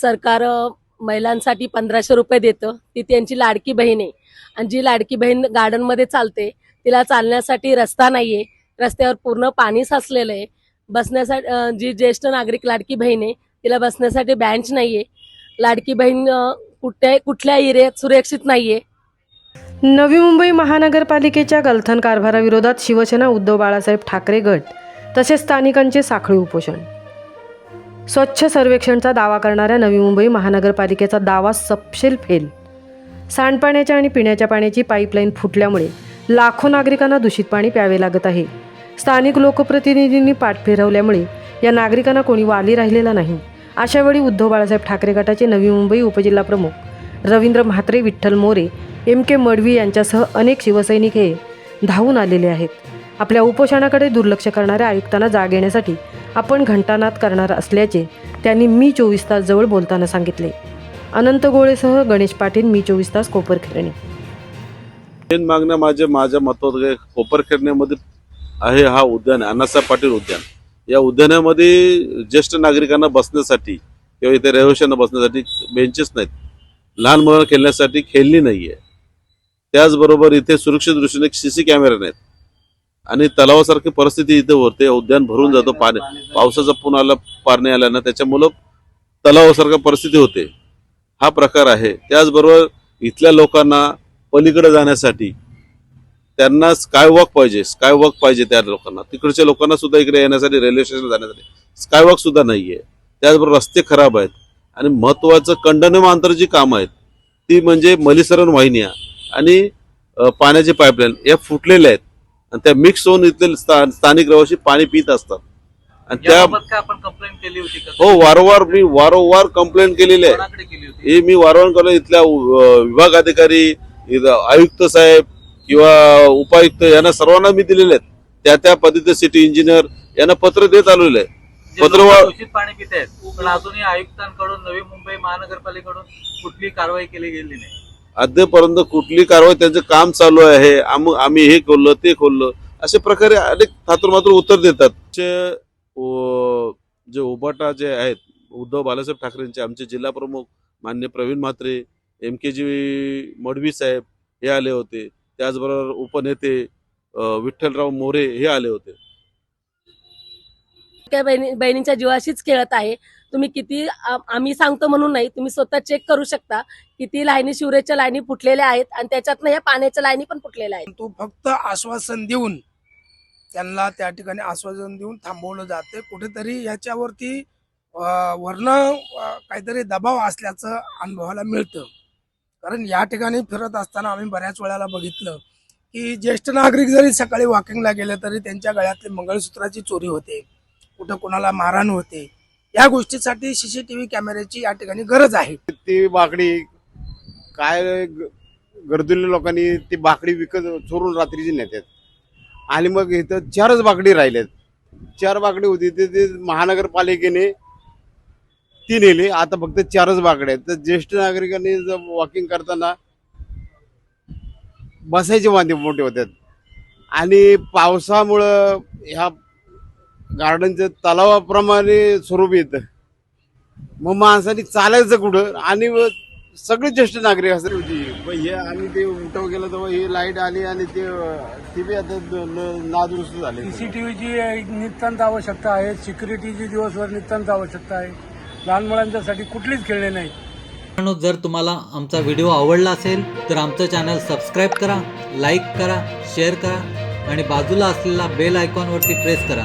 सरकार महिलांसाठी पंधराशे रुपये देतं. ती त्यांची लाडकी बहीण आहे. आणि जी लाडकी बहीण गार्डनमध्ये चालते तिला चालण्यासाठी रस्ता नाही आहे रस्त्यावर पूर्ण पाणी साचलेलं आहे. बसण्यासाठी जी ज्येष्ठ नागरिक लाडकी बहीण आहे तिला बसण्यासाठी बँच नाही आहे लाडकी बहीण कुठल्या कुठल्या एरियात सुरक्षित नाहीये. नवी मुंबई महानगरपालिकेच्या गलथन कारभाराविरोधात शिवसेना उद्धव बाळासाहेब ठाकरे गट तसेच स्थानिकांचे साखळी उपोषण. स्वच्छ सर्वेक्षणचा दावा करणाऱ्या नवी मुंबई महानगरपालिकेचा दावा सपशेल फेल. सांडपाण्याच्या आणि पिण्याच्या पाण्याची पाईपलाईन फुटल्यामुळे लाखो नागरिकांना दूषित पाणी प्यावे लागत आहे. स्थानिक लोकप्रतिनिधींनी पाठ फिरवल्यामुळे या नागरिकांना कोणी वाली राहिलेला नाही. अशावेळी उद्धव बाळासाहेब ठाकरे गटाचे नवी मुंबई उपजिल्हा प्रमुख रवींद्र म्हात्रे विठ्ठल मोरे एम के मडवी यांच्यासह अनेक शिवसैनिक हे धावून आलेले आहेत. आपल्या उपोषणाकडे दुर्लक्ष करणाऱ्या आयुक्तांना जाग येण्यासाठी आपण घंटानाद करणार असल्याचे त्यांनी मी चोवीस तास जवळ बोलताना सांगितले. अनंत गोळेसह गणेश पाटील मी चोवीस तास कोपरखेरणे मेन मागण्या माझ्या माझ्या मतात कोपरखेरण्यामध्ये आहे हा उद्यान अण्णासाहेब पाटील उद्यान. या उद्यानामध्ये ज्येष्ठ नागरिकांना बसण्यासाठी किंवा इथे रहिवाशांना बसण्यासाठी बेंचेस नाहीत. लहान मुलांना खेळण्यासाठी खेळणी नाहीये. त्याचबरोबर इथे सुरक्षित दृष्टीने सी सी कॅमेरे नाहीत. आणि तलावासारखी परिस्थिती इथे होते. उद्यान भरून जातो पाणी. पावसाचा पुन्हा पाणी आल्यानं. त्याच्यामुळं तलावासारखं परिस्थिती होते. हा प्रकार आहे. त्याचबरोबर इथल्या लोकांना पलीकडे जाण्यासाठी त्यांना स्काय वॉक पाहिजे. स्काय वॉक पाहिजे त्या लोकांना. तिकडच्या लोकांना सुद्धा इकडे येण्यासाठी रेल्वे स्टेशन जाण्यासाठी स्काय वॉक सुद्धा नाहीये. त्याचबरोबर रस्ते खराब आहेत. आणि महत्वाचं कंडनमांतर जी कामं आहेत ती म्हणजे मलिसरण वाहिन्या आणि पाण्याची पाईपलाईन या फुटलेल्या आहेत. आणि त्या मिक्स होऊन इथले स्था- स्थानिक रहिवासी पाणी पित असतात. आणि त्या आपण कंप्लेंट केली होती का? हो वारंवार मी वारंवार कंप्लेंट केलेली आहे. कोणाकडे केली होती? हे मी वारंवार करलो इथल्या अ, विभाग अधिकारी इथं आयुक्त साहेब किंवा उपायुक्त यांना सर्वांना मी दिलेले आहेत. त्या त्या पद्धतीचे सिटी इंजिनियर यांना पत्र देत आलेले आहे जे पत्र लोकं वा- दूषित पाणी पित आहेत पण अजूनही आयुक्तांकडून नवी मुंबई महानगरपालिकेकडून कुठली कारवाई केली गेली नाही. अद्यापर्यंत कुठली कारवाई त्यांचं काम चालू आहे आम- आम्ही हे खोललं ते खोललं असे प्रकारे अनेक थातुरमातुर उत्तर देतात. चे, जे उबाटा जे आहेत उद्धव बाळासाहेब ठाकरेंचे आमचे जिल्हा प्रमुख मान्य Pravin Mhatre M K G Madvi साहेब हे आले होते. त्याचबरोबर उपनेते विठ्ठलराव मोरे हे आले होते. त्या बहिणी बहिणींच्या जीवाशीच खेळत आहे. तुम्ही किती आम्ही सांगतो म्हणून नाही तुम्ही स्वतः चेक करू शकता. किती लाईनी शिवरेच्या लाईनी फुटलेल्या आहेत आणि त्याच्यातनं या पाण्याच्या लाईनी पण फुटलेल्या आहेत. तो फक्त आश्वासन देऊन त्यांना त्या ठिकाणी आश्वासन देऊन थांबवलं जाते कुठेतरी याच्यावरती वर्ण काहीतरी दबाव असल्याचं अनुभवाला मिळतं. कारण या ठिकाणी फिरत असताना आम्ही बऱ्याच वेळाला बघितलं की ज्येष्ठ नागरिक जरी सकाळी वॉकिंगला गेले तरी त्यांच्या गळ्यातली मंगळसूत्राची चोरी होते. कुठं कोणाला मारहाण होते या गोष्टीसाठी सीसीटीव्ही कॅमेऱ्याची या ठिकाणी गरज आहे. ती बाकडी काय ग- लोकांनी ती बाकडी विकत चोरून रात्रीची नेतात आणि मग इथं चारच बाकडी राहिल्यात चार बाकडी होती ते ते महानगरपालिकेने ती नेली. आता फक्त चारच बाकड्या आहेत. तर ज्येष्ठ नागरिकांनी वॉकिंग करताना बसायचे वांदे मोठे होतात आणि पावसामुळं ह्या गार्डनचं तलावाप्रमाणे स्वरूप येतं. मग माणसाने चालायचं कुठं? आणि सगळे ज्येष्ठ नागरिक असतात. होती हे आम्ही ते उठाव केलं तेव्हा ही लाइट आली आणि ते ती बी आता नादुरुस्त झाले. सीसीटीव्हीची नितांत आवश्यकता आहे. सिक्युरिटीची दिवसभर नितांत आवश्यकता आहे. लहान मुलांच्यासाठी कुठलीच खेळणे नाही मित्रांनो जर तुम्हाला आमचा व्हिडिओ आवडला असेल तर आमचं चॅनल सबस्क्राईब करा लाईक करा शेअर करा आणि बाजूला असलेला बेल आयकॉनवरती प्रेस करा.